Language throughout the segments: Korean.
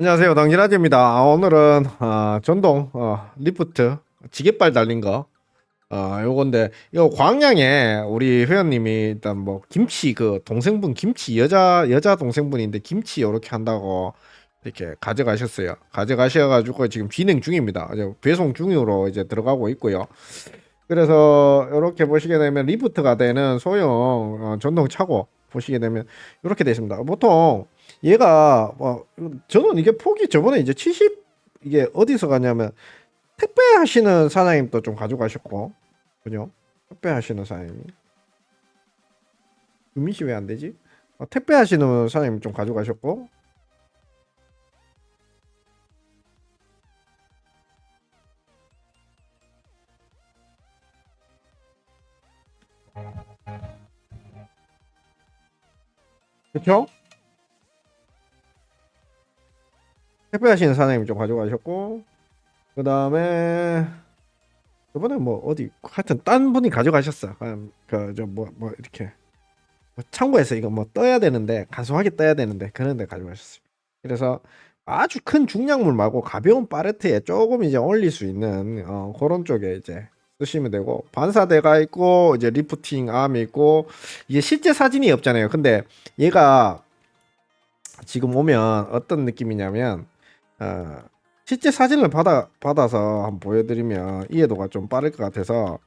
안녕하세요. 당진아재입니다. 아, 오늘은 어, 전동 어, 리프트 지게발 달린 거 어, 요건데 이거 광양에 우리 회원님이 일단 뭐 김치 그 동생분 김치 여자 여자 동생분인데 김치 이렇게 한다고 이렇게 가져가셨어요. 가져가셔가지고 지금 진행 중입니다. 이제 배송 중으로 이제 들어가고 있고요. 그래서 이렇게 보시게 되면 리프트가 되는 소형 어, 전동 차고 보시게 되면 이렇게 되십니다. 보통 얘가 뭐 저는 이게 폭이 저번에 이제 70 이게 어디서 가냐면 택배 하시는 사장님도 좀 가져가셨고 그죠? 택배 하시는 사장님이 유민 씨 왜 안 되지? 어, 택배 하시는 사장님 좀 가져가셨고 그렇 택배 하시는 사장님이 좀 가져가셨고 그 다음에 이번에 뭐 어디 하여튼 딴 분이 가져가셨어. 그저 뭐뭐 이렇게. 뭐 창고에서 이거 뭐 떠야 되는데 간소하게 떠야 되는데 그런 데 가져가셨어요. 그래서 아주 큰 중량물 말고 가벼운 팔레트에 조금 이제 올릴 수 있는 어, 그런 쪽에 이제 쓰시면 되고 반사대가 있고 이제 리프팅 암이 있고 이게 실제 사진이 없잖아요. 근데 얘가 지금 오면 어떤 느낌이냐면 어, 실제 사진을 받아 받아서 한번 보여드리면 이해도가 좀 빠를 것 같아서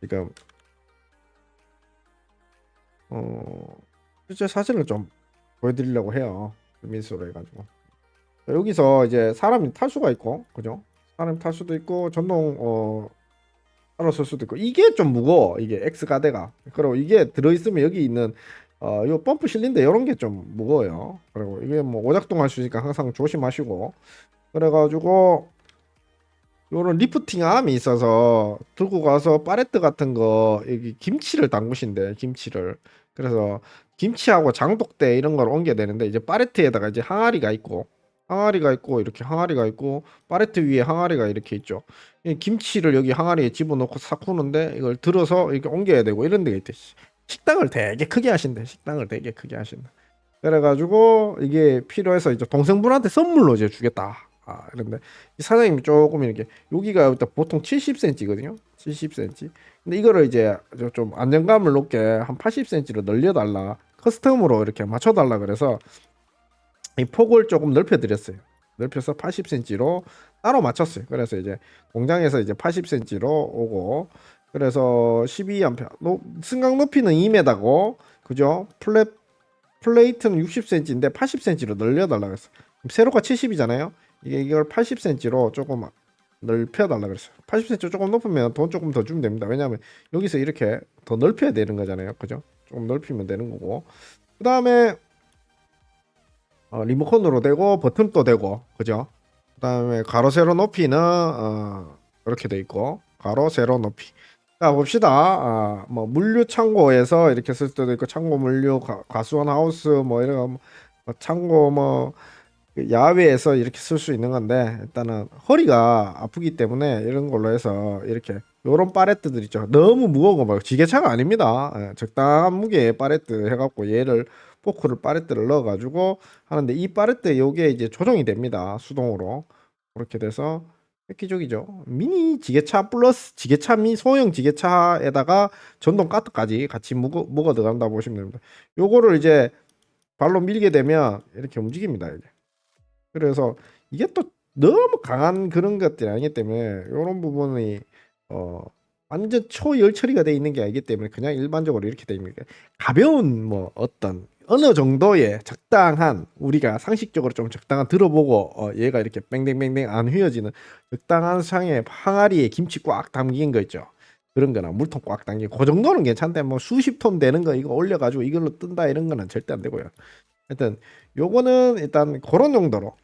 지금 어, 실제 사진을 좀 보여드리려고 해요. 민수로 해가지고. 여기서 이제 사람이 탈 수가 있고 그죠? 사람이 탈 수도 있고 전동 어 따로 쓸 수도 있고. 이게 좀 무거워 이게 X 가대가. 그리고 이게 들어있으면 여기 있는 어, 요 펌프 실린더 이런 게 좀 무거워요. 그리고 이게 뭐 오작동 할 수 있으니까 항상 조심하시고 그래가지고 요런 리프팅 암이 있어서 들고 가서 파레트 같은 거 여기 김치를 담그신대 김치를 그래서 김치하고 장독대 이런 걸 옮겨야 되는데 이제 파레트에다가 이제 항아리가 있고 항아리가 있고 이렇게 항아리가 있고 파레트 위에 항아리가 이렇게 있죠. 이 김치를 여기 항아리에 집어넣고 싹 푸는데 이걸 들어서 이렇게 옮겨야 되고 이런 데가 있대. 식당을 되게 크게 하신대. 식당을 되게 크게 하신다. 그래가지고 이게 필요해서 이제 동생분한테 선물로 이제 주겠다. 아, 그런데 이 사장님이 조금 이렇게 여기가 일단 보통 70cm거든요. 70cm. 근데 이거를 이제 저좀 안정감을 높게 한 80cm로 늘려달라. 커스텀으로 이렇게 맞춰달라 그래서 이 폭을 조금 넓혀드렸어요. 넓혀서 80cm로 따로 맞췄어요. 그래서 이제 공장에서 이제 80cm로 오고 그래서 12A 노, 승강 높이는 2m고 그죠? 플랫 플레이트는 60cm인데 80cm로 늘려달라 그랬어. 세로가 70이잖아요. 이게 이걸 80cm로 조금 넓혀달라 그랬어요. 80cm 조금 높으면 돈 조금 더 주면 됩니다. 왜냐하면 여기서 이렇게 더 넓혀야 되는 거잖아요. 그죠? 조금 넓히면 되는 거고. 그 다음에 어, 리모컨으로 되고 버튼도 되고 그죠? 그 다음에 가로 세로 높이는 어, 이렇게 돼 있고 가로 세로 높이. 자 봅시다. 아, 뭐 물류 창고에서 이렇게 쓸 때도 있고 창고 물류 가, 가수원 하우스 뭐 이런 거, 뭐 창고 뭐그 야외에서 이렇게 쓸 수 있는 건데 일단은 허리가 아프기 때문에 이런 걸로 해서 이렇게 요런 파레트들 있죠. 너무 무거운 거 말고 지게차가 아닙니다. 예, 적당한 무게의 파레트 해갖고 얘를 포크를 파레트를 넣어가지고 하는데 이 파레트 요게 이제 조정이 됩니다. 수동으로 그렇게 돼서 획기적이죠. 미니 지게차 플러스 지게차 미 소형 지게차에다가 전동 카트까지 같이 묵어, 묵어 들어간다 보시면 됩니다. 요거를 이제 발로 밀게 되면 이렇게 움직입니다. 이제. 그래서 이게 또 너무 강한 그런 것들이 아니기 때문에 이런 부분이 어 완전 초열 처리가 돼 있는 게 아니기 때문에 그냥 일반적으로 이렇게 됩니다. 가벼운 뭐 어떤 어느 정도의 적당한 우리가 상식적으로 좀 적당한 들어보고 어 얘가 이렇게 뺑뺑뺑뺑 안 휘어지는 적당한 상의 항아리에 김치 꽉 담긴 거 있죠. 그런 거나 물통 꽉 담기고 그 정도는 괜찮대 뭐 수십 톤 되는 거 이거 올려가지고 이걸로 뜬다 이런 거는 절대 안 되고요. 하여튼 요거는 일단 그런 정도로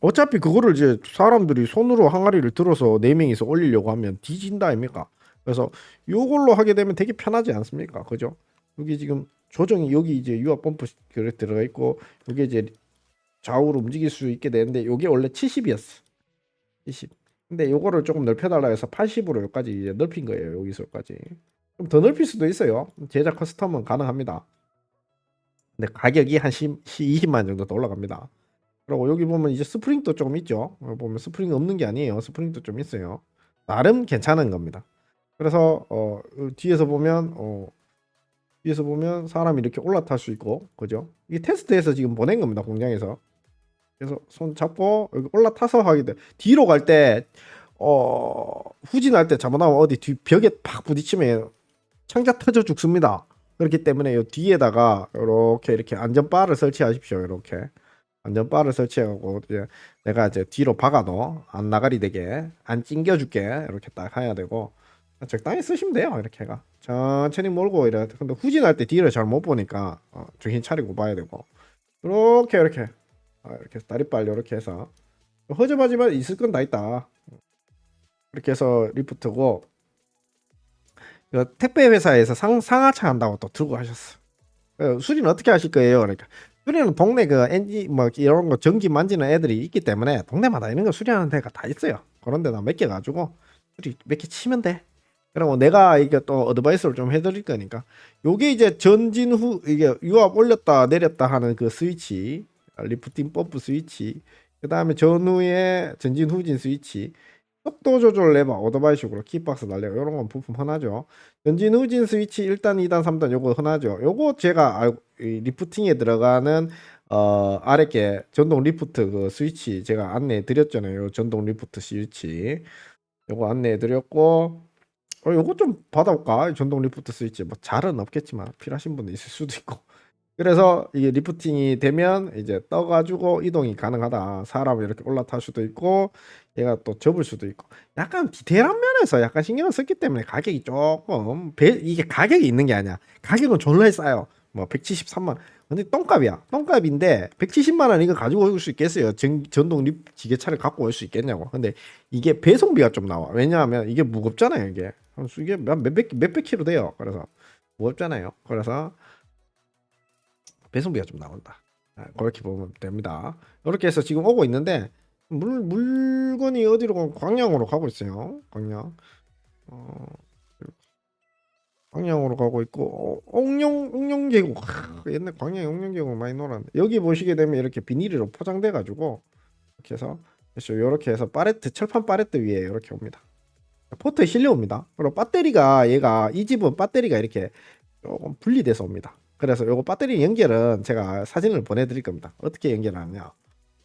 어차피 그거를 이제 사람들이 손으로 항아리를 들어서 네 명이서 올리려고 하면 뒤진다 아닙니까? 그래서 요걸로 하게 되면 되게 편하지 않습니까? 그죠? 여기 지금 조정이 여기 이제 유압 펌프 그래 들어가 있고 이게 이제 좌우로 움직일 수 있게 되는데 요게 원래 70이었어. 70. 근데 요거를 조금 넓혀달라 해서 80으로 여기까지 이제 넓힌 거예요. 여기서까지. 좀 더 넓힐 수도 있어요. 제작 커스텀은 가능합니다. 근데 가격이 한 10, 20만 정도 더 올라갑니다. 그리고 여기 보면 이제 스프링도 좀 있죠. 보면 스프링 없는 게 아니에요. 스프링도 좀 있어요. 나름 괜찮은 겁니다. 그래서 어 뒤에서 보면 어 뒤에서 보면 사람이 이렇게 올라탈 수 있고 그죠? 이게 테스트해서 지금 보낸 겁니다 공장에서. 그래서 손 잡고 여기 올라타서 하게 돼. 뒤로 갈 때 어 후진할 때 잘못하면 어디 뒤 벽에 팍 부딪히면 창자 터져 죽습니다. 그렇기 때문에 요 뒤에다가 이렇게 이렇게 안전바를 설치하십시오. 이렇게 안전바를 설치하고 이제 내가 이제 뒤로 박아도 안 나가리 되게 안 찡겨 줄게 이렇게 딱 해야 되고 적당히 쓰시면 돼요. 이렇게 가 천천히 몰고 이래. 근데 후진할 때 뒤를 잘 못 보니까 어, 정신 차리고 봐야 되고 이렇게 이렇게 아, 이렇게 다리빨 이렇게 해서 허접하지만 있을 건 다 있다. 이렇게 해서 리프트고 이거 택배 회사에서 상, 상하차 한다고 또 들고 하셨어. 어, 수리는 어떻게 하실 거예요? 그러니까 수리는 동네 그 엔진 뭐 이런 거 전기 만지는 애들이 있기 때문에 동네마다 이런 거 수리하는 데가 다 있어요. 그런 데다 몇개 가지고 수리 몇 개 치면 돼. 그리고 내가 이게 또 어드바이스를 좀 해드릴 거니까 요게 이제 전진 후 이게 유압 올렸다 내렸다 하는 그 스위치 리프팅 펌프 스위치 그 다음에 전후에 전진 후진 스위치 속도 조절 레버 오토바이식으로 키박스 날려 이런 건 부품 흔하죠. 전진 후진 스위치 1단, 2단, 3단 요거 흔하죠. 요거 제가 리프팅에 들어가는 어 아래께 전동 리프트 그 스위치 제가 안내해 드렸잖아요. 요 전동 리프트 스위치 요거 안내해 드렸고 어 요거 좀 받아볼까? 전동 리프트 스위치 뭐 잘은 없겠지만 필요하신 분도 있을 수도 있고 그래서 이게 리프팅이 되면 이제 떠가지고 이동이 가능하다. 사람이 이렇게 올라탈 수도 있고 얘가 또 접을 수도 있고 약간 디테일한 면에서 약간 신경을 썼기 때문에 가격이 조금 배, 이게 가격이 있는 게 아니야. 가격은 존나 싸요. 뭐 173만 근데 똥값이야. 똥값인데 170만 원 이거 가지고 올 수 있겠어요. 전, 전동 립 지게차를 갖고 올 수 있겠냐고. 근데 이게 배송비가 좀 나와. 왜냐하면 이게 무겁잖아요. 이게 이게 몇- 몇백 몇백 킬로 돼요. 그래서 무겁잖아요. 그래서 배송비가 좀 나온다. 아, 그렇게 보면 됩니다. 이렇게 해서 지금 오고 있는데 물 물건이 어디로 가고 광양으로 가고 있어요. 광양. 어, 광양으로 가고 있고 어, 옥룡 옥룡 계곡 하, 옛날 광양 옥룡 계곡 많이 놀았는데 여기 보시게 되면 이렇게 비닐로 포장돼 가지고 이렇게 해서. 이렇게 해서 파레트 철판 파레트 위에 이렇게 옵니다. 포트에 실려옵니다. 그리고 배터리가 얘가 이 집은 배터리가 이렇게 조금 분리돼서 옵니다. 그래서 요거 배터리 연결은 제가 사진을 보내드릴 겁니다. 어떻게 연결하느냐?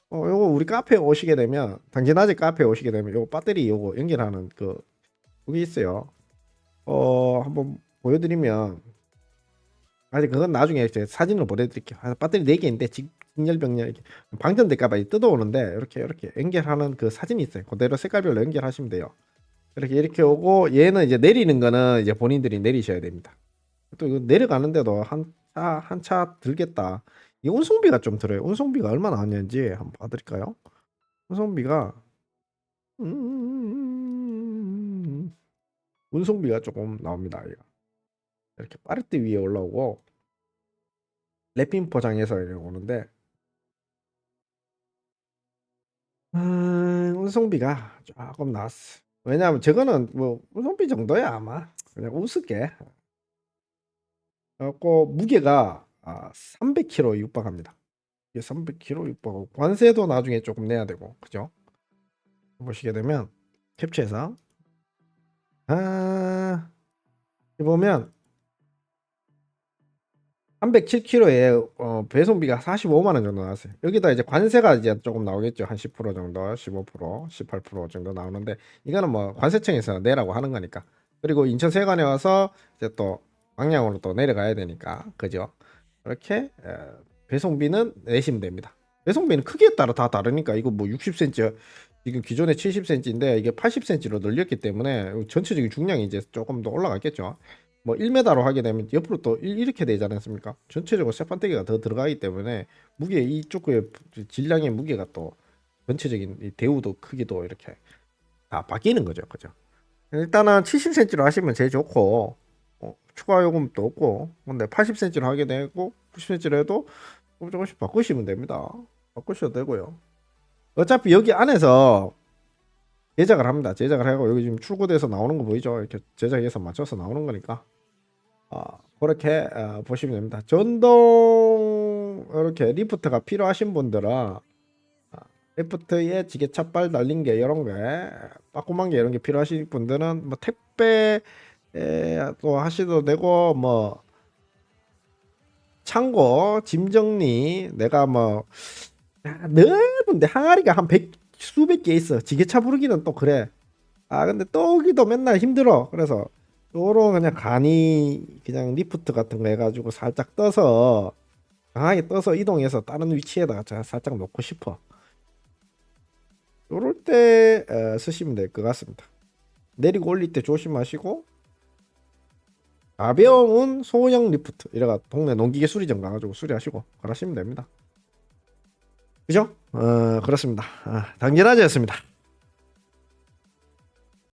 어, 요거 우리 카페에 오시게 되면 당진아재 카페에 오시게 되면 요거 배터리 요거 연결하는 그 그게 있어요. 어 한번 보여드리면 아직 그건 나중에 제 사진을 보내드릴게요. 아, 배터리 4 개 인데 직렬병렬 방전될까봐 뜯어오는데 이렇게 이렇게 연결하는 그 사진이 있어요. 그대로 색깔별로 연결하시면 돼요. 이렇게 이렇게 오고 얘는 이제 내리는 거는 이제 본인들이 내리셔야 됩니다. 또 이거 내려가는데도 한 차 한 차 들겠다. 이 운송비가 좀 들어요. 운송비가 얼마 나왔는지 한번 봐드릴까요? 운송비가 음... 운송비가 조금 나옵니다. 이거. 이렇게 빠르트 위에 올라오고 랩핑 포장해서 오는데 음, 운송비가 조금 나왔어. 왜냐하면 저거는 뭐 운송비 정도야 아마 그냥 우습게 그래갖고 무게가 아, 300kg 육박합니다. 이게 300kg 육박하고 관세도 나중에 조금 내야 되고 그죠? 보시게 되면 캡처해서 아 보면 307kg에 어, 배송비가 45만 원 정도 나왔어요. 여기다 이제 관세가 이제 조금 나오겠죠. 한 10% 정도, 15%, 18% 정도 나오는데 이거는 뭐 관세청에서 내라고 하는 거니까. 그리고 인천 세관에 와서 이제 또 방향으로 또 내려가야 되니까 그죠? 이렇게 에, 배송비는 내시면 됩니다. 배송비는 크기에 따라 다 다르니까 이거 뭐 60cm 지금 기존에 70cm인데 이게 80cm로 늘렸기 때문에 전체적인 중량이 이제 조금 더 올라갔겠죠. 뭐 1m로 하게 되면 옆으로 또 일- 이렇게 되지 않습니까? 전체적으로 쇠판대기가 더 들어가기 때문에 무게 이쪽의 질량의 무게가 또 전체적인 이 대우도 크기도 이렇게 다 바뀌는 거죠, 그죠? 일단은 70cm로 하시면 제일 좋고 어, 추가 요금도 없고 근데 80cm로 하게 되고 90cm로 해도 조금 조금씩 바꾸시면 됩니다. 바꾸셔도 되고요. 어차피 여기 안에서 제작을 합니다. 제작을 하고 여기 지금 출고돼서 나오는 거 보이죠? 이렇게 제작해서 맞춰서 나오는 거니까 아, 그렇게 어, 보시면 됩니다. 전동 이렇게 리프트가 필요하신 분들은 리프트에 지게차발 달린 게 이런 게 빠꾸만 게 이런 게 필요하신 분들은 뭐 택배 에, 또 하셔도 되고 뭐 창고 짐 정리 내가 뭐 야, 넓은데 항아리가 한 백 수백 개 있어. 지게차 부르기는 또 그래. 아 근데 떠오기도 맨날 힘들어. 그래서 요런 그냥 간이 그냥 리프트 같은 거 해가지고 살짝 떠서 강하게 떠서 이동해서 다른 위치에다가 자- 살짝 놓고 싶어. 요럴 때 어, 쓰시면 될 것 같습니다. 내리고 올릴 때 조심하시고 가벼운 소형 리프트 이래가 동네 농기계 수리점 가가지고 수리하시고 그러시면 됩니다. 그죠? 어 그렇습니다. 아, 당진아재였습니다